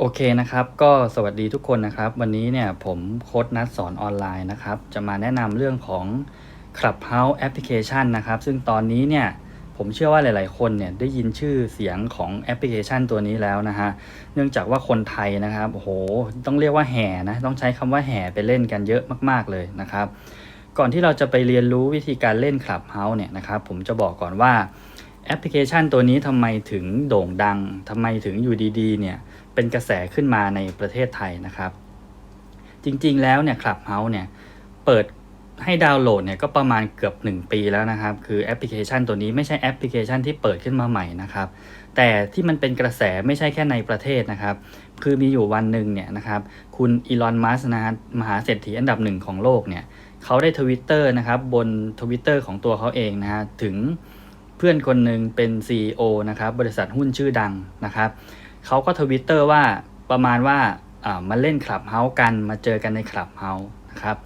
โอเคนะครับ ก็สวัสดีทุกคนนะครับ วันนี้เนี่ยผมโค้ดนัดสอนออนไลน์นะครับ จะมาแนะนำเรื่องของ Clubhouse Application นะครับ ซึ่งตอนนี้เนี่ยผมเชื่อว่าหลาย ๆ คนเนี่ยได้ยินชื่อเสียงของแอปพลิเคชันตัวนี้แล้วนะฮะ เนื่องจากว่าคนไทยนะครับโอ้โห ต้องเรียกว่าแห่นะ ต้องใช้คำว่าแห่ไปเล่นกันเยอะมาก ๆ เลยนะครับ ก่อนที่เราจะไปเรียนรู้วิธีการเล่น Clubhouse เนี่ยนะครับผมจะบอกก่อนว่าแอปพลิเคชันตัวนี้ทำไมถึงโด่งดังทำไมถึงอยู่ดี ๆ เนี่ย เป็นกระแสขึ้นมาในประเทศไทยนะครับ จริงๆแล้วเนี่ย Clubhouse เนี่ยเปิดให้ดาวน์โหลดเนี่ยก็ประมาณเกือบ 1 ปีแล้วนะครับ คือแอปพลิเคชันตัวนี้ไม่ใช่แอปพลิเคชันที่เปิดขึ้นมาใหม่นะครับ แต่ที่มันเป็นกระแสไม่ใช่แค่ในประเทศนะครับ คือมีอยู่วันหนึ่งเนี่ยนะครับ คุณอีลอน มัสนะฮะมหาเศรษฐีอันดับหนึ่งของโลกเนี่ยเขาได้ทวิตเตอร์นะครับบนทวิตเตอร์ของตัวเขาเองนะฮะถึงเพื่อนคนหนึ่งเป็น CEO นะครับบริษัทหุ้นชื่อดังนะครับ เขาก็ทวิตเตอร์ว่าประมาณว่ามาเล่นคลับเฮาส์กันมาเจอกันในคลับเฮาส์นะครับ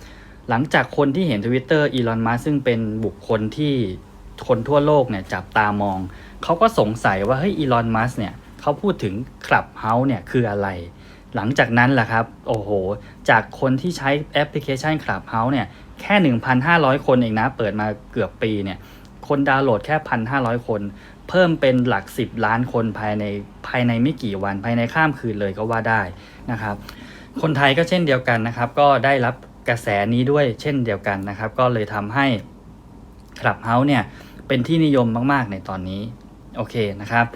หลังจากคนที่เห็นทวิตเตอร์อีลอนมัสซึ่งเป็นบุคคลที่คนทั่วโลกเนี่ยจับตามอง เขาก็สงสัยว่าเฮ้ยอีลอนมัสเนี่ยเขาพูดถึงคลับเฮาส์เนี่ยคืออะไร หลังจากนั้นแหละครับ โอ้โห จากคนที่ใช้แอปพลิเคชัน Clubhouse เนี่ยแค่ 1,500 คนเองนะ เปิดมาเกือบปีเนี่ยคนดาวน์โหลดแค่ 1,500 คนเพิ่มเป็นหลัก 10 ล้านคนภายในภายในไม่กี่วันภายในข้ามคืนเลยก็ว่าได้นะครับ คนไทยก็เช่นเดียวกันนะครับ ก็ได้รับกระแสนี้ด้วยเช่นเดียวกันนะครับ ก็เลยทำให้ Clubhouse เนี่ยเป็นที่นิยมมากๆในตอนนี้โอเคนะครับ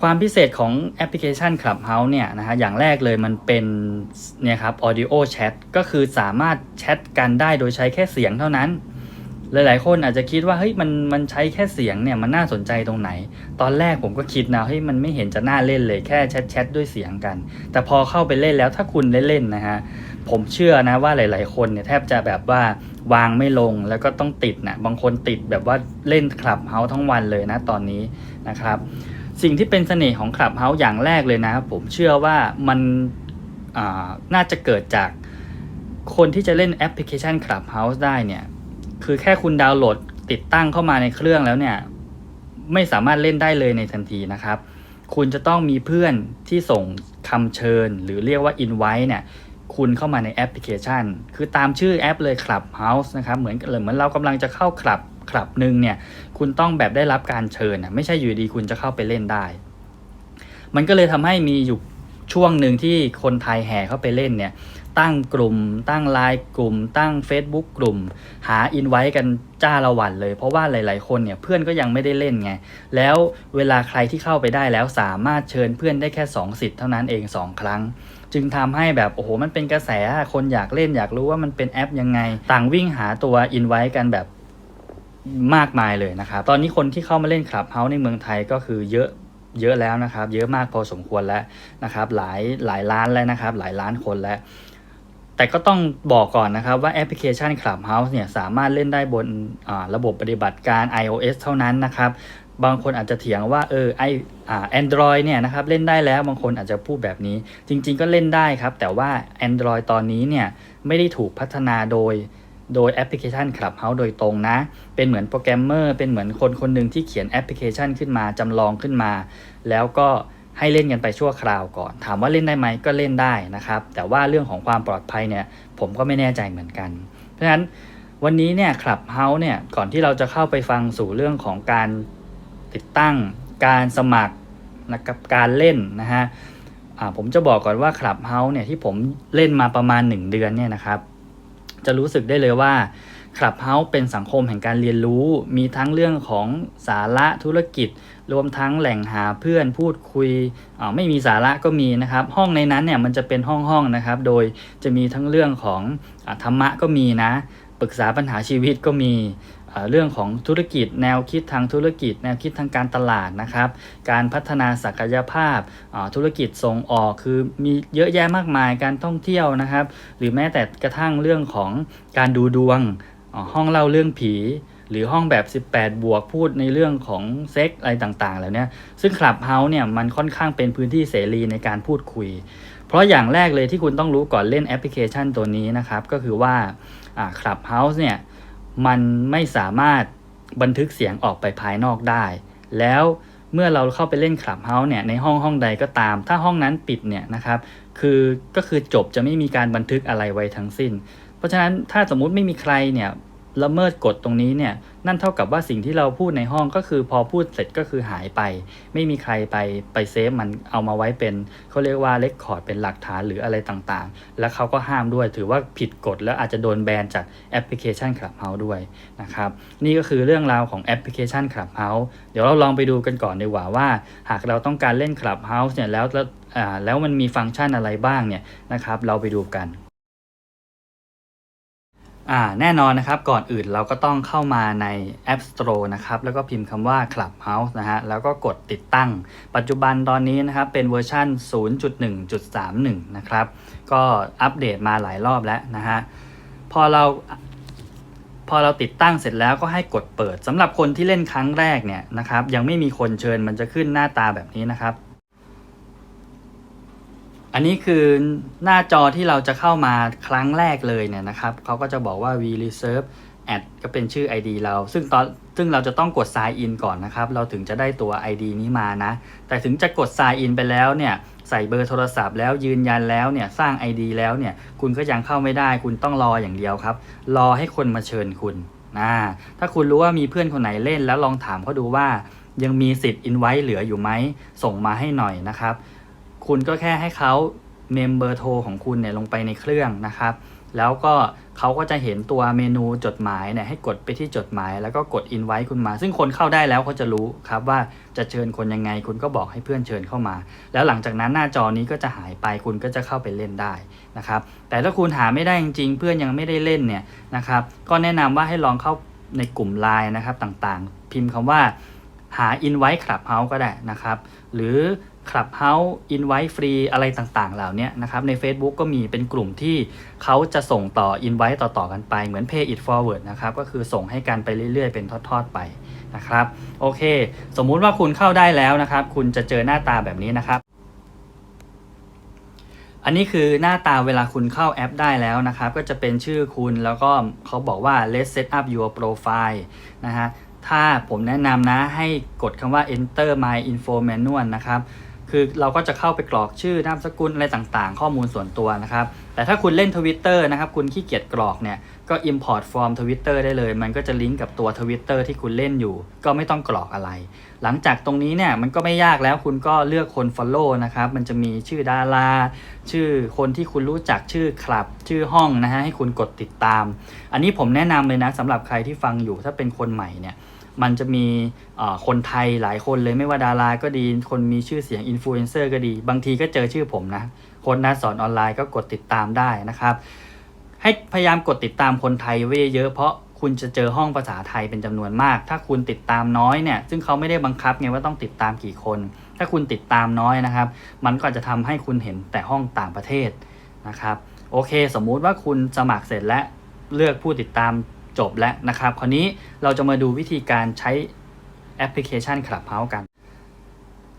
ความพิเศษของแอปพลิเคชัน Clubhouse เนี่ยนะฮะอย่างแรกเลยมันเป็นเนี่ยครับ audio chat ก็คือสามารถแชทกันได้โดยใช้แค่เสียงเท่านั้น หลายๆคนอาจจะคิดว่าเฮ้ยมันมันใช้แค่เสียงเนี่ยมันน่าสนใจตรงไหน ตอนแรกผมก็คิดนะเฮ้ยมันไม่เห็นจะน่าเล่นเลยแค่แชทแชทด้วยเสียงกัน แต่พอเข้าไปเล่นแล้วถ้าคุณได้เล่นนะฮะผมเชื่อนะว่าหลาย ๆ คนเนี่ยแทบจะแบบว่าวางไม่ลงแล้วก็ต้องติดนะบางคนติดแบบว่าเล่นคลับเฮาทั้งวันเลยนะตอนนี้นะครับ สิ่งที่เป็นเสน่ห์ของคลับเฮาส์อย่างแรกเลยนะ ผมเชื่อว่ามันน่าจะเกิดจากคนที่จะเล่นแอปพลิเคชัน Clubhouse ได้เนี่ย คือแค่คุณดาวน์โหลดติดตั้งเข้ามาในเครื่องแล้วเนี่ย ไม่สามารถเล่นได้เลยในทันทีนะครับ คุณจะต้องมีเพื่อนที่ส่งคำเชิญ หรือเรียกว่า invite เนี่ย คุณเข้ามาในแอปพลิเคชัน คือตามชื่อแอปเลย Clubhouse นะครับ เหมือนเหมือนเรากำลังจะเข้าคลับคลับหนึ่งเนี่ย คุณต้องแบบได้รับการเชิญนะไม่ใช่อยู่ดีคุณจะเข้าไปเล่นได้ มันก็เลยทำให้มีอยู่ช่วงหนึ่งที่คนไทยแห่เข้าไปเล่นเนี่ย ตั้งกลุ่ม ตั้งไลน์กลุ่ม ตั้ง Facebook กลุ่ม หาอินไว้กันจ้าละวันเลย เพราะว่าหลาย ๆ คนเนี่ยเพื่อนก็ยังไม่ได้เล่นไง แล้วเวลาใครที่เข้าไปได้แล้วสามารถเชิญเพื่อนได้แค่ 2 สิทธิ์เท่านั้นเอง 2 ครั้ง จึงทำให้แบบโอ้โหมันเป็นกระแสคนอยากเล่นอยากรู้ว่ามันเป็นแอปยังไง ต่างวิ่งหาตัวอินไว้กันแบบมากมายเลยนะครับ ตอนนี้คนที่เข้ามาเล่นคลับเฮาส์ในเมืองไทยก็คือเยอะเยอะแล้วนะครับ เยอะมากพอสมควรแล้วนะครับ หลายหลายล้านแล้วนะครับ หลายล้านคนแล้ว แต่ก็ต้องบอกก่อนนะครับว่าแอปพลิเคชัน Clubhouse เนี่ยสามารถเล่นได้บนระบบปฏิบัติการ iOS เท่านั้นนะครับ บางคนอาจจะเถียงว่าเออไออ่า Android เนี่ยนะครับเล่นได้แล้วบางคนอาจจะพูดแบบนี้ จริง ๆ ก็เล่นได้ครับ แต่ว่า Android ตอนนี้เนี่ยไม่ได้ถูกพัฒนาโดยโดยแอปพลิเคชัน Clubhouse โดยตรงนะ เป็นเหมือนโปรแกรมเมอร์ เป็นเหมือนคนคนหนึ่งที่เขียนแอปพลิเคชันขึ้นมาจำลองขึ้นมา แล้วก็ ให้เล่นกันไปชั่วคราวก่อน ถามว่าเล่นได้ไหมก็เล่นได้นะครับ แต่ว่าเรื่องของความปลอดภัยเนี่ยผมก็ไม่แน่ใจเหมือนกัน เพราะฉะนั้นวันนี้เนี่ย Clubhouse เนี่ยก่อนที่เราจะเข้าไปฟังสู่เรื่องของการติดตั้งการสมัครนะครับการเล่นนะฮะผมจะบอกก่อนว่า Clubhouse เนี่ยที่ผมเล่นมาประมาณ 1 เดือนเนี่ยนะครับ จะรู้สึกได้เลยว่า คลับเฮาส์เป็นสังคมแห่งการเรียนรู้ มีทั้งเรื่องของสาระธุรกิจ รวมทั้งแหล่งหาเพื่อนพูดคุยไม่มีสาระก็มีนะครับ ห้องในนั้นเนี่ยมันจะเป็นห้องห้องนะครับ โดยจะมีทั้งเรื่องของอธรรมะก็มีนะ ปรึกษาปัญหาชีวิตก็มีเรื่องของธุรกิจแนวคิดทางธุรกิจ แนวคิดทางการตลาดนะครับ การพัฒนาศักยภาพธุรกิจส่งออกคือมีเยอะแยะมากมายการท่องเที่ยวนะครับ หรือแม้แต่กระทั่งเรื่องของการดูดวง ห้องเล่าเรื่องผี หรือห้องแบบ 18 บวกพูดในเรื่องของเซ็กอะไรต่างๆ แล้วเนี่ยซึ่งคลับเฮาส์เนี่ยมันค่อนข้างเป็นพื้นที่เสรีในการพูดคุย เพราะอย่างแรกเลยที่คุณต้องรู้ก่อนเล่นแอปพลิเคชันตัวนี้นะครับ ก็คือว่าคลับเฮาส์เนี่ยมันไม่สามารถบันทึกเสียงออกไปภายนอกได้ แล้วเมื่อเราเข้าไปเล่นคลับเฮาส์เนี่ยในห้องห้องใดก็ตาม ถ้าห้องนั้นปิดเนี่ยนะครับคือก็คือจบจะไม่มีการบันทึกอะไรไว้ทั้งสิ้น ราะฉะนั้นถ้าสมมุติไม่มีใครเนี่ยละเมิดกฎตรงนี้เนี่ยนั่นเท่ากับว่าสิ่งที่เราพูดในห้องก็คือพอพูดเสร็จก็คือหายไป ไม่มีใครไปไปเซฟมันเอามาไว้เป็นเขาเรียกว่าเลคคอร์ดเป็นหลักฐานหรืออะไรต่างๆ แล้วเขาก็ห้ามด้วยถือว่าผิดกฎแล้วอาจจะโดนแบนจากแอปพลิเคชัน Clubhouse ด้วยนะครับนี่ก็คือเรื่องราวของแอปพลิเคชัน Clubhouse เดี๋ยวเราลองไปดูกันก่อนดีกว่าว่า หากเราต้องการเล่น Clubhouse เนี่ยแล้วแล้วแล้วมันมีฟังก์ชันอะไรบ้างเนี่ยนะครับเราไปดูกัน อ่าแน่นอนนะครับก่อนอื่นเราก็ต้องเข้ามาใน App Store นะครับแล้วก็พิมพ์คำว่า Clubhouse นะฮะแล้วก็กดติดตั้ง ปัจจุบันตอนนี้นะครับเป็นเวอร์ชัน0.1.31 นะครับก็อัปเดตมาหลายรอบแล้วนะฮะพอเราพอเราติดตั้งเสร็จแล้วก็ให้กดเปิดสำหรับคนที่เล่นครั้งแรกเนี่ยนะครับยังไม่มีคนเชิญมันจะขึ้นหน้าตาแบบนี้นะครับ อันนี้คือหน้าจอที่เราจะเข้ามาครั้งแรกเลยเนี่ยนะครับเขาก็จะบอกว่า we reserve at ก็เป็นชื่อ ID เรา ซึ่งตอนซึ่งเราจะต้องกด sign in ก่อนนะครับ เราถึงจะได้ตัว ID นี้มานะ แต่ถึงจะกด sign in ไปแล้วเนี่ยใส่เบอร์โทรศัพท์แล้วยืนยันแล้วเนี่ยสร้าง ID แล้วเนี่ยคุณก็ยังเข้าไม่ได้ คุณต้องรออย่างเดียวครับ รอให้คนมาเชิญคุณนะถ้าคุณรู้ว่ามีเพื่อนคนไหนเล่นแล้วลองถามเขาดูว่ายังมีสิทธิ์ invite เหลืออยู่ไหมส่งมาให้หน่อยนะครับ คุณก็แค่ให้เขาเมมเบอร์โทรของคุณเนี่ยลงไปในเครื่องนะครับ แล้วก็เขาก็จะเห็นตัวเมนูจดหมายเนี่ยให้กดไปที่จดหมาย แล้วก็กด invite คุณมา ซึ่งคนเข้าได้แล้วเขาจะรู้ครับว่าจะเชิญคนยังไง คุณก็บอกให้เพื่อนเชิญเข้ามา แล้วหลังจากนั้นหน้าจอนี้ก็จะหายไปคุณก็จะเข้าไปเล่นได้นะครับ แต่ถ้าคุณหาไม่ได้จริงๆ เพื่อนยังไม่ได้เล่นเนี่ยนะครับ ก็แนะนำว่าให้ลองเข้าในกลุ่ม Line นะครับต่างๆ พิมพ์คำว่าหา invite Clubhouse ก็ได้นะครับ หรือ Clubhouse invite free อะไรต่างๆ เหล่านี้นะครับใน Facebook ก็มีเป็นกลุ่มที่เขาจะส่งต่อ invite ต่อๆกันไปเหมือน pay it forward นะครับก็คือส่งให้กันไปเรื่อยๆ เป็นทอดๆไปนะครับโอเค สมมุติว่าคุณเข้าได้แล้วนะครับ คุณจะเจอหน้าตาแบบนี้นะครับ อันนี้คือหน้าตาเวลาคุณเข้าแอปได้แล้วนะครับ ก็จะเป็นชื่อคุณแล้วก็เขาบอกว่า let's set up your profile นะฮะถ้าผมแนะนำนะให้กดคำว่า enter my info manual นะครับ คือเราก็จะเข้าไปกรอกชื่อนามสกุลอะไรต่างๆ ข้อมูลส่วนตัวนะครับ แต่ถ้าคุณเล่น Twitter นะครับ คุณขี้เกียจกรอกเนี่ย ก็ import from Twitter ได้เลย มันก็จะลิงก์กับตัว Twitter ที่คุณเล่นอยู่ ก็ไม่ต้องกรอกอะไร หลังจากตรงนี้เนี่ย มันก็ไม่ยากแล้วคุณก็เลือกคน follow นะครับ มันจะมีชื่อดารา ชื่อคนที่คุณรู้จักชื่อคลับ ชื่อห้องนะฮะให้คุณกดติดตาม อันนี้ผมแนะนำเลยนะสำหรับใครที่ฟังอยู่ถ้าเป็นคนใหม่เนี่ย มันจะมีคนไทยหลายคนเลยไม่ว่าดาราก็ดี คนมีชื่อเสียงอินฟลูเอนเซอร์ก็ดี บางทีก็เจอชื่อผมนะคนนัดสอนออนไลน์ก็กดติดตามได้นะครับ ให้พยายามกดติดตามคนไทยไว้เยอะเพราะคุณจะเจอห้องภาษาไทยเป็นจำนวนมาก ถ้าคุณติดตามน้อยเนี่ย ซึ่งเขาไม่ได้บังคับไงว่าต้องติดตามกี่คน ถ้าคุณติดตามน้อยนะครับ มันก็จะทำให้คุณเห็นแต่ห้องต่างประเทศนะครับ โอเค สมมุติว่าคุณสมัครเสร็จและเลือกผู้ติดตาม จบแล้วนะครับ คราวนี้เราจะมาดูวิธีการใช้แอปพลิเคชัน Clubhouse กัน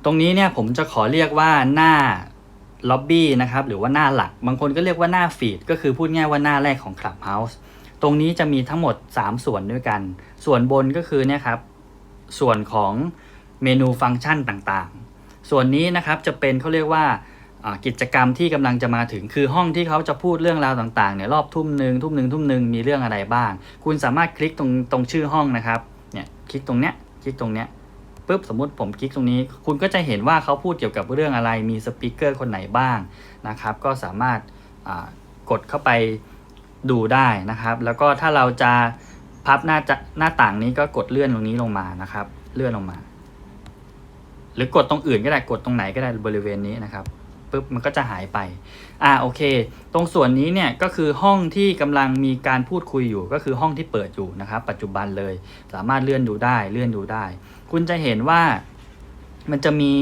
ตรงนี้เนี่ยผมจะขอเรียกว่าหน้าล็อบบี้นะครับหรือว่าหน้าหลัก บางคนก็เรียกว่าหน้าฟีดก็คือพูดง่ายว่าหน้าแรกของ Clubhouse ตรงนี้จะมีทั้งหมด 3 ส่วนด้วยกัน ส่วนบนก็คือเนี่ยครับส่วนของเมนูฟังก์ชันต่างๆ ส่วนนี้นะครับจะเป็นเขาเรียกว่าอ่า กิจกรรมที่กำลังจะมาถึงคือห้องที่เขาจะพูดเรื่องราวต่างๆเนี่ยรอบทุ่มหนึ่งทุ่มหนึ่งทุ่มหนึ่งมีเรื่องอะไรบ้าง คุณสามารถคลิกตรงตรงชื่อห้องนะครับเนี่ยคลิกตรงเนี้ยคลิกตรงเนี้ยปุ๊บสมมติผมคลิกตรงนี้ คุณก็จะเห็นว่าเขาพูดเกี่ยวกับเรื่องอะไรมีสปีกเกอร์คนไหนบ้างนะครับ ก็สามารถกดเข้าไปดูได้นะครับ แล้วก็ถ้าเราจะพับหน้าจะหน้าต่างนี้ก็กดเลื่อนตรงนี้ลงมานะครับ เลื่อนลงมา หรือกดตรงอื่นก็ได้กดตรงไหนก็ได้บริเวณนี้นะครับ ปุ๊บมันก็จะหายไป อ่าโอเค ตรงส่วนนี้เนี่ยก็คือห้องที่กำลังมีการพูดคุยอยู่ ก็คือห้องที่เปิดอยู่นะครับ ปัจจุบันเลย สามารถเลื่อนดูได้เลื่อนดูได้ คุณจะเห็นว่ามันจะมี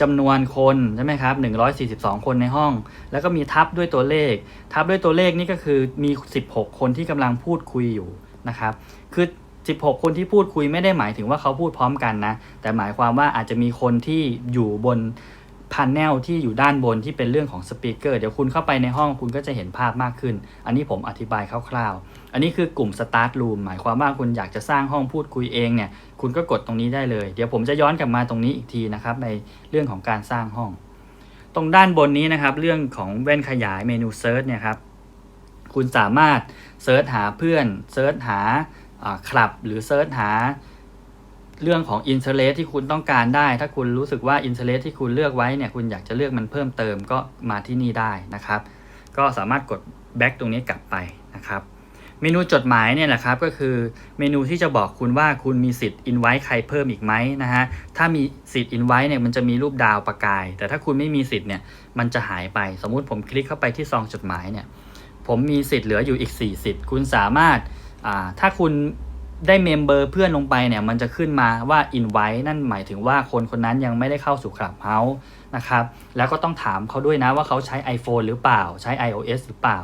จำนวนคนใช่ไหมครับ142 คนในห้อง แล้วก็มีทับด้วยตัวเลข ทับด้วยตัวเลขนี่ก็คือมี 16 คนที่กำลังพูดคุยอยู่นะครับ คือ 16 คนที่พูดคุยไม่ได้หมายถึงว่าเขาพูดพร้อมกันนะ แต่หมายความว่าอาจจะมีคนที่อยู่บน พาเนลที่อยู่ด้านบนที่เป็นเรื่องของสปีกเกอร์เดี๋ยวคุณเข้าไปในห้องคุณก็จะเห็นภาพมากขึ้น อันนี้ผมอธิบายคร่าวๆ อันนี้คือกลุ่ม Start Room หมายความว่าคุณอยากจะสร้างห้องพูดคุยเองเนี่ยคุณก็กดตรงนี้ได้เลย เดี๋ยวผมจะย้อนกลับมาตรงนี้อีกทีนะครับในเรื่องของการสร้างห้อง ตรงด้านบนนี้นะครับเรื่องของแว่นขยายเมนูเซิร์ชเนี่ยครับคุณสามารถเซิร์ชหาเพื่อนเซิร์ชหาคลับหรือเซิร์ชหา เรื่องของอินเทอร์เ e ที่คุณต้องการได้ ถ้าคุณรู้สึกว่าอินเทอร์เ e ที่คุณเลือกไว้เนี่ยคุณอยากจะเลือกมันเพิ่มเติมก็มาที่นี่ได้นะครับ ก็สามารถกด back ตรงนี้กลับไปนะครับ เมนูจดหมายเนี่ยแหละครับก็คือเมนูที่จะบอกคุณว่าคุณมีสิทธิ์ invite ใครเพิ่มอีกไหมนะฮะถ้ามีสิทธิ์ invite เนี่ยมันจะมีรูปดาวประกาย แต่ถ้าคุณไม่มีสิทธิ์เนี่ยมันจะหายไป สมมุติผมคลิกเข้าไปที่ซองจดหมายเนี่ยผมมีสิทธิ์เหลืออยู่อีก4สิทธิ์คุณสามารถอ่าถ้าคุณ ได้เมมเบอร์เพื่อนลงไปเนี่ยมันจะขึ้นมาว่า invite นั่นหมายถึงว่าคนคนนั้นยังไม่ได้เข้าสู่ Clubhouse นะครับแล้วก็ต้องถามเขาด้วยนะว่าเขาใช้ iPhone หรือเปล่าใช้ iOS หรือเปล่า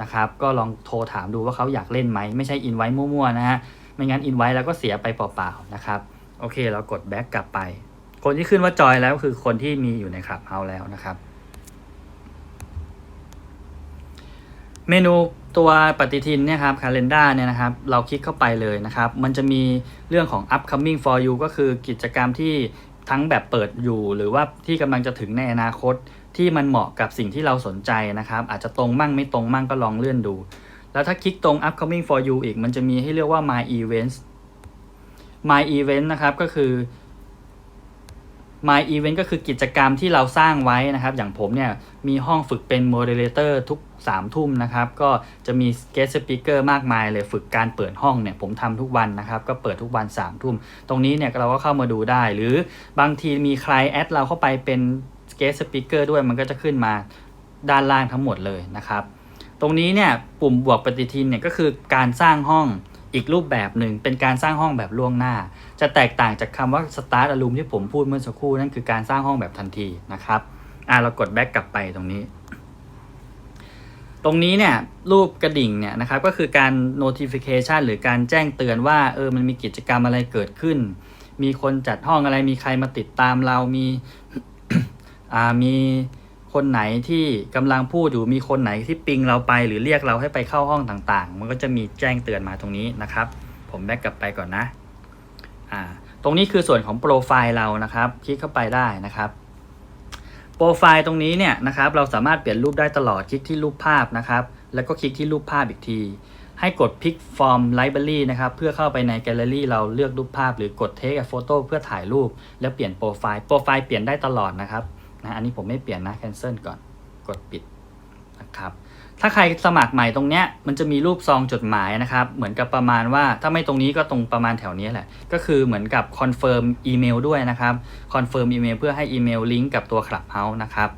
นะครับก็ลองโทรถามดูว่าเขาอยากเล่นไหม ไม่ใช่ invite มั่วๆนะฮะไม่งั้น invite แล้วก็เสียไปเปล่าๆนะครับโอเคเรากด back กลับไป คนที่ขึ้นว่าจอยแล้วก็คือคนที่มีอยู่ใน Clubhouse แล้วนะครับ เมนูตัวปฏิทินเนี่ยครับ calendar เนี่ยนะครับ เราคลิกเข้าไปเลยนะครับ มันจะมีเรื่องของ upcoming for you ก็คือกิจกรรมที่ทั้งแบบเปิดอยู่ หรือว่าที่กำลังจะถึงในอนาคตที่มันเหมาะกับสิ่งที่เราสนใจนะครับ อาจจะตรงมั่งไม่ตรงมั่งก็ลองเลื่อนดู แล้วถ้าคลิกตรง upcoming for you อีก มันจะมีให้เรียกว่า my events my event นะครับก็คือ My Event ก็คือกิจกรรมที่เราสร้างไว้นะครับ อย่างผมเนี่ยมีห้องฝึกเป็น Moderator ทุก 3ทุ่มนะครับก็จะมี Guest Speaker มากมายเลยฝึกการเปิดห้องเนี่ยผมทำทุกวันนะครับก็เปิดทุกวัน3ทุ่มตรงนี้เนี่ยเราก็เข้ามาดูได้ หรือบางทีมีใครแอดเราเข้าไปเป็น Guest Speaker ด้วยมันก็จะขึ้นมาด้านล่างทั้งหมดเลยนะครับ ตรงนี้เนี่ยปุ่มบวกปฏิทินเนี่ยก็คือการสร้างห้องอีกรูปแบบหนึ่งเป็นการสร้างห้องแบบล่วงหน้า จะแตกต่างจากคำว่า start a room ที่ผมพูดเมื่อสักครู่นั่นคือการสร้างห้องแบบทันทีนะครับอ่าเรากด back กลับไปตรงนี้ ตรงนี้เนี่ยรูปกระดิ่งเนี่ยนะครับก็คือการ notification หรือการแจ้งเตือนว่าเออมันมีกิจกรรมอะไรเกิดขึ้น มีคนจัดห้องอะไรมีใครมาติดตามเรามีอ่ามีคนไหนที่กำลังพูดอยู่มีคนไหนที่ปิงเราไป หรือเรียกเราให้ไปเข้าห้องต่างๆ มันก็จะมีแจ้งเตือนมาตรงนี้นะครับ ผมแบ็กกลับไปก่อนนะอ่าตรงนี้คือส่วนของโปรไฟล์เรานะครับ คลิกเข้าไปได้นะครับ โปรไฟล์ตรงนี้เนี่ยนะครับเราสามารถเปลี่ยนรูปได้ตลอดคลิกที่รูปภาพนะครับ แล้วก็คลิกที่รูปภาพอีกที ให้กด Pick from Library นะครับ เพื่อเข้าไปในแกลเลอรี่เราเลือกรูปภาพ หรือกด Take a photo เพื่อถ่ายรูป แล้วเปลี่ยนโปรไฟล์โปรไฟล์เปลี่ยนได้ตลอดนะครับนะอันนี้ผมไม่เปลี่ยนนะ cancel ก่อนกดปิดนะครับ ถ้าใครสมัครใหม่ตรงเนี้ยมันจะมีรูปซองจดหมายนะครับ เหมือนกับประมาณว่าถ้าไม่ตรงนี้ก็ตรงประมาณแถวนี้แหละ ก็คือเหมือนกับคอนเฟิร์มอีเมลด้วยนะครับคอนเฟิร์มอีเมลเพื่อให้อีเมลลิงก์กับตัว Clubhouse นะครับ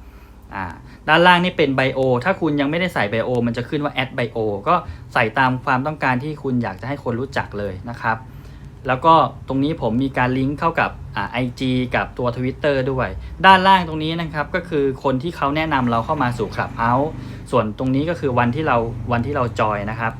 ด้านล่างนี่เป็นไบโอถ้าคุณยังไม่ได้ใส่ไบโอมันจะขึ้นว่าแอดไบโอก็ใส่ตามความต้องการที่คุณอยากจะให้คนรู้จักเลยนะครับ แล้วก็ตรงนี้ผมมีการลิงก์เข้ากับอ่าไอจีกับตัว Twitter ด้วย ด้านล่างตรงนี้นะครับก็คือคนที่เขาแนะนำเราเข้ามาสู่ Clubhouse ส่วนตรงนี้ก็คือวันที่เราวันที่เราจอยนะครับ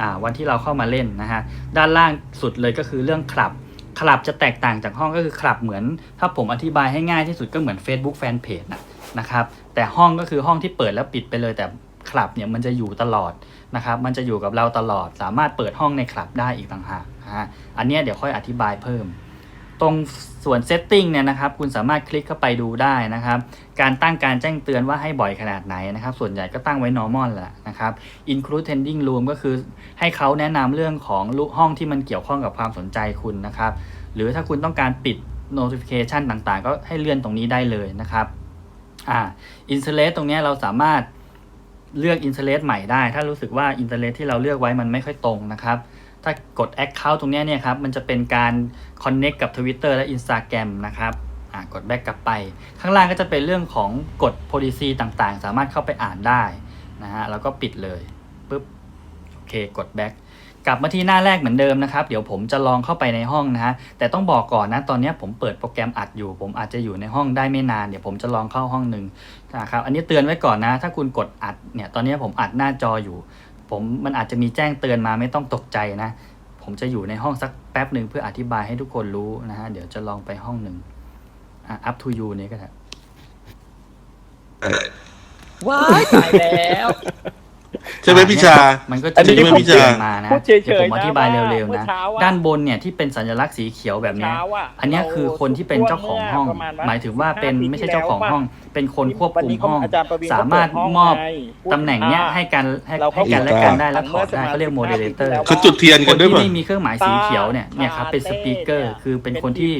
อ่าวันที่เราเข้ามาเล่นนะฮะด้านล่างสุดเลยก็คือเรื่องคลับคลับจะแตกต่างจากห้องก็คือคลับเหมือน ถ้าผมอธิบายให้ง่ายที่สุดก็เหมือน Facebook Fanpage นะนะครับแต่ห้องก็คือห้องที่เปิดแล้วปิดไปเลยแต่ คลับเนี่ยมันจะอยู่ตลอดนะครับ มันจะอยู่กับเราตลอด สามารถเปิดห้องในคลับได้อีกต่างหากนะฮะอันนี้เดี๋ยวค่อยอธิบายเพิ่ม ตรงส่วน Setting เนี่ยนะครับ คุณสามารถคลิกเข้าไปดูได้นะครับ การตั้งการแจ้งเตือนว่าให้บ่อยขนาดไหนนะครับ ส่วนใหญ่ก็ตั้งไว้ normal แหละนะครับ include tending room ก็คือให้เขาแนะนำเรื่องของห้องที่มันเกี่ยวข้องกับความสนใจคุณนะครับ หรือถ้าคุณต้องการปิด notification ต่างๆ ก็ให้เลื่อนตรงนี้ได้เลยนะครับอ่า insert ตรงนี้เราสามารถ เลือก insert ใหม่ได้ ถ้ารู้สึกว่า insert ที่เราเลือกไว้มันไม่ค่อยตรงนะครับ ถ้ากด Account ตรงนี้เนี่ยครับ มันจะเป็นการ Connect กับ Twitter และ Instagram นะครับอ่ากดแบ็กกลับไป ข้างล่างก็จะเป็นเรื่องของกฎ policy ต่างๆ สามารถเข้าไปอ่านได้นะฮะ แล้วก็ปิดเลยปุ๊บ โอเค กดแบ็ก กลับมาที่หน้าแรกเหมือนเดิมนะครับ เดี๋ยวผมจะลองเข้าไปในห้องนะฮะแต่ต้องบอกก่อนนะตอนนี้ผมเปิดโปรแกรมอัดอยู่ ผมอาจจะอยู่ในห้องได้ไม่นานเดี๋ยวผมจะลองเข้าห้องหนึ่งนะครับอันนี้เตือนไว้ก่อนนะ ถ้าคุณกดอัดเนี่ยตอนนี้ผมอัดหน้าจออยู่ ผมมันอาจจะมีแจ้งเตือนมาไม่ต้องตกใจนะ ผมจะอยู่ในห้องสักแป๊บหนึ่งเพื่ออธิบายให้ทุกคนรู้นะฮะเดี๋ยวจะลองไปห้องหนึ่งอะ up to you นี้ก็ได้ว้ายตายแล้ว ใช่ไหมพี่ชา มันก็อัจะนนี้มีไม่พิจารณาเปลี่ยนมานะพูดเฉยๆเดี๋ยวผมอธิบายนะว่าเร็วๆเมื่อนะเช้าอะ ด้านบนเนี่ยที่เป็นสัญลักษณ์สีเขียวแบบเนี้ย เช้าอะอันเนี้ยคือคนที่เป็นเจ้าของห้อง ประมาณว่าหมายถึงว่าเป็นห้าปีไม่ใช่เจ้าของห้อง เป็นคนควบวันคุมนี้ห้อง อาจารย์ประวินสามารถเขเปิดห้งมอบไงตำแหน่งเนี้ยอ่าให้กันให้เราเข้า ให้กันและกันได้แล้วถอดได้เมื่อเขาเรียกโมเดเลเตอร์สมาธิเขาจุดเทียนคกันนด้วยที่ป่ะ ไม่มีเครื่องหมายสีเขียวเนี่ยเนี่ยครับเป็นสปีกเกอร์คือเป็นคนที่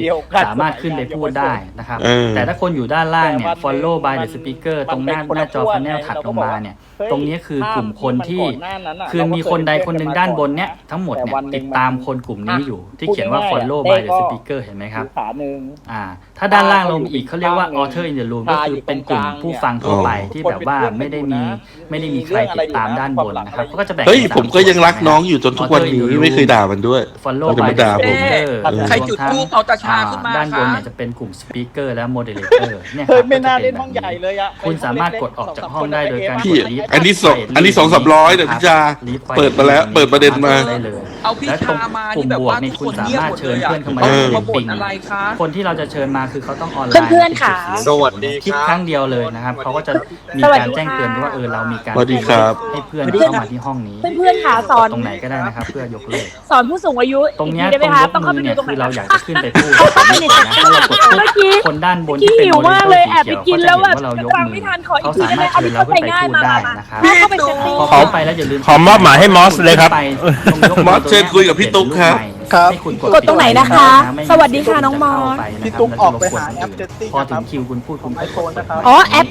สามารถขึ้นไปพูดได้นะครับ เออ แต่ถ้าคนอยู่ด้านล่างเนี่ยแต่วันหนึ่ง follow by มั the น speaker มันตรงหน้าเป็นคนหน้าจอละขั้ว panel ไงถัดลงเราก็บอกมาว่าเนี่ยเฮ้ยตรงนี้คือกลุ่มคนที่ภาพที่มันก่อนหน้านั้นน่ะคือมีคนใดคนหนึ่งด้านบนเนี่ยเราก็เคยทั้งหมดเนี่ยแต่วันหนึ่งติดตามคนกลุ่มนี้อยู่ ที่เขียนว่าพูดง่ายๆ follow อะ by the เลขก็ speaker เห็นไหมครับขาหนึ่งอ่า ถ้าด้านล่างลงตาก็อยู่อีกเขาเรียกว่าอีกข้างหนึ่ง author in the room ก็ตาคืออยู่เป็นกลุ่มตรงกลางผู้ฟังทั่วไปเนี่ยที่แบบว่าคนเป็นเพื่อนไม่ได้มีกันอยู่นะไม่ได้มีใครมีเรื่องอะไรติดตามอยู่นะด้านบนความหลังนะครับอะไรเขาก็จะแบ่งเฮ้ยป็นสาผมก็ยังรักส่วะน้องอยู่จนทุกวันนี้ไม่เคยด่ามันด้วย follow เราจะ by มาด่า the ผม speaker ใครวมจุดทั้งธูปเอาตาชาอ่าขึ้นมาด้านบนคะเนี่ยจะเป็นกลุ่ม speaker และ moderator เนี่ยคเฮ้ยรับไม่น่าก็จะเล่นป็ห้องใหญ่แบบเลยอะคุณสามารถกดออกจากห้องได้โดยการพี่กด leave อันนี้สองไปอันนี้สองสามร้อยเนี่ยพี่จา leave เปิดมาแล้วเปิดประเด็นมาได้เลยเอาพี่แล้วตรงชามาปุ่นี่มแบบบวกว่านี่ทุกคุคณนสาเงียบมารถหมดเชิเลญยอะเพื่อนเข้ามาเออได้มาบ่ปินงอะไรคะคนที่เราจะเชิญมาคือเขาต้องออนไลน์เพื่อนๆค่ะสวัสดีคลิกครั้งเดียวเลยนะครับเขาก็จะมีสวัสการดีแจ้งค่ะเตือนว่าเออเรามีการสวัสดีครับให้เพื่อนเข้ามาที่ห้องนี้เพื่อนๆค่ะสอนตรงไหนก็ได้นะครับเพื่อยกเลิกสอนผู้สูงอายุตรงเนี้ยอีกตทีรงได้ไหมยคะกต้องเข้ามืไปอดูเนี่ยตรงไหนคือเราอยากจะขึ้นไปพูดเข้าไปในนะถ้าเรากดปุ๊บเมื่อกี้คนด้านบนที่ที่เป็นหิวมากเลยโมดแอบไปกินแล้วแบบสีเขียเขาจะเห็นว่าเรายกฟังมืไม่อทันขออีกเขาทีสาได้ไหมมารถเชิญเราขึ้นไปเอาพูดที่ได้เข้าใจง่ายมานะครับมาเข้าไปเซ็ตติ้งพอเข้าไปแล้วอย่าลืมขอมอบหมายให้มอสเลยครับไปตรงยกมอสเชิญคุยกับพี่ตุ๊กครับ ครับ ให้คุณกดตรงไหนนะคะ ไม่สวัสดีค่ะน้องมอสเข้าไปนะครับพี่ตุ๊กออกไปหาแล้วแอปจะรบกวนคนอื่น Jetting พอถึนะงครับคิวคุณพูดคุณก็กดนะครับ อ๋อแอป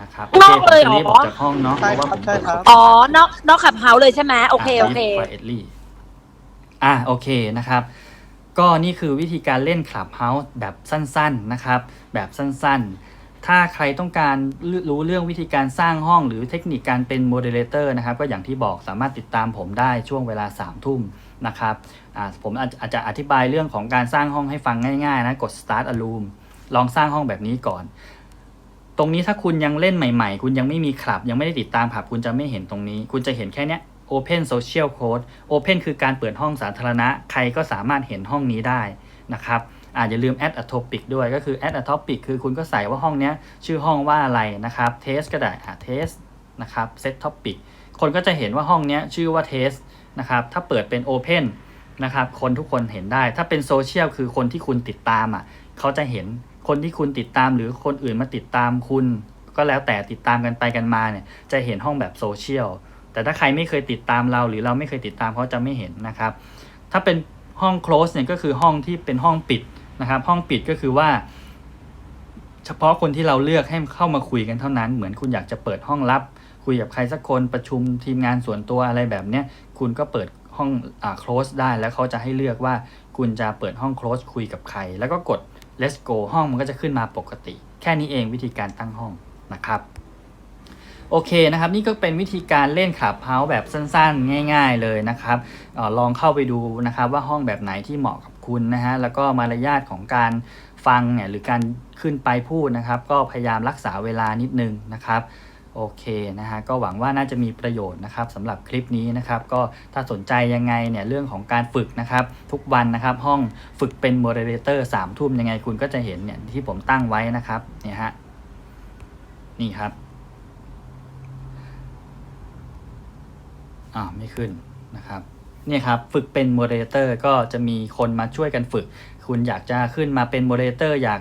นะครับนอกเลยเหรอโคผมจะรีบออกจากห้องเนาะเพใช่ราะว่าครับผมใช่ครับ อ๋อนอกนอกขับเฮาส์เลยใช่ไหมโอเค โอเค เอ็ดลี่อะโอเคนะครับ ก็นี่คือวิธีการเล่น Clubhouse แบบสั้นๆนะครับ แบบสั้นๆ ถ้าใครต้องการรู้เรื่องวิธีการสร้างห้องหรือเทคนิคการเป็นโมเดเลเตอร์นะครับ ก็อย่างที่บอกสามารถติดตามผมได้ช่วงเวลา3ามทุ่มนะครับผมอาจจะอธิบายเรื่องของการสร้างห้องให้ฟังง่ายๆนะกด start a room ลองสร้างห้องแบบนี้ก่อน ตรงนี้ถ้าคุณยังเล่นใหม่ๆ คุณยังไม่มีคลับ ยังไม่ได้ติดตามคลับคุณจะไม่เห็นตรงนี้ คุณจะเห็นแค่เนี้ย Open Social Code Open คือการเปิดห้องสาธารณะ ใครก็สามารถเห็นห้องนี้ได้นะครับ อาอย่าลืม add a topic ด้วยก็คือ add a topic คือคุณก็ใส่ว่าห้องนี้ชื่อห้องว่าอะไรนะครับ test ก็ได้อะ test นะครับ set topic คนก็จะเห็นว่าห้องนี้ชื่อว่า test นะครับ ถ้าเปิดเป็น open นะครับ คนทุกคนเห็นได้ ถ้าเป็นโซเชียลคือคนที่คุณติดตามอะเขาจะเห็นคนที่คุณติดตามหรือคนอื่นมาติดตามคุณ ก็แล้วแต่ติดตามกันไปกันมาเนี่ยจะเห็นห้องแบบโซเชียลแต่ถ้าใครไม่เคยติดตามเรา หรือเราไม่เคยติดตามเขาจะไม่เห็นนะครับ ถ้าเป็นห้อง close เนี่ยก็คือห้องที่เป็นห้องปิด นะครับ ห้องปิดก็คือว่า เฉพาะคนที่เราเลือกให้เข้ามาคุยกันเท่านั้น เหมือนคุณอยากจะเปิดห้องลับ คุยกับใครสักคนประชุมทีมงานส่วนตัวอะไรแบบเนี้ยคุณก็เปิดห้องอ่า close ได้แล้วเขาจะให้เลือกว่าคุณจะเปิดห้อง close คุยกับใคร แล้วก็กด let's go ห้องมันก็จะขึ้นมาปกติ แค่นี้เองวิธีการตั้งห้องนะครับโอเคนะครับนี่ก็เป็นวิธีการเล่นขับเฮาส์แบบสั้นๆ ง่าย ๆเลยนะครับออลองเข้าไปดูนะครับว่าห้องแบบไหนที่เหมาะกับ คุณนะฮะแล้วก็มารยาทของการฟังเนี่ยหรือการขึ้นไปพูดนะครับ ก็พยายามรักษาเวลานิดนึงนะครับโอเคนะฮะก็หวังว่าน่าจะมีประโยชน์นะครับสำหรับคลิปนี้นะครับ ก็ถ้าสนใจยังไงเนี่ยเรื่องของการฝึกนะครับ ทุกวันนะครับห้องฝึกเป็นโมเดเลเตอร์สามทุ่มยังไงคุณก็จะเห็นเนี่ยที่ผมตั้งไว้นะครับเนี่ยฮะนี่ครับอ่าไม่ขึ้นนะครับ เนี่ยครับฝึกเป็นโมเดเลเตอร์ก็จะมีคนมาช่วยกันฝึก คุณอยากจะขึ้นมาเป็นโมเดเลเตอร์อยาก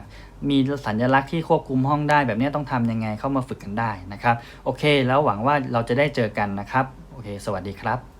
มีสัญลักษณ์ที่ควบคุมห้องได้แบบนี้ต้องทำยังไงเข้ามาฝึกกันได้นะครับ โอเค แล้วหวังว่าเราจะได้เจอกันนะครับ โอเค สวัสดีครับ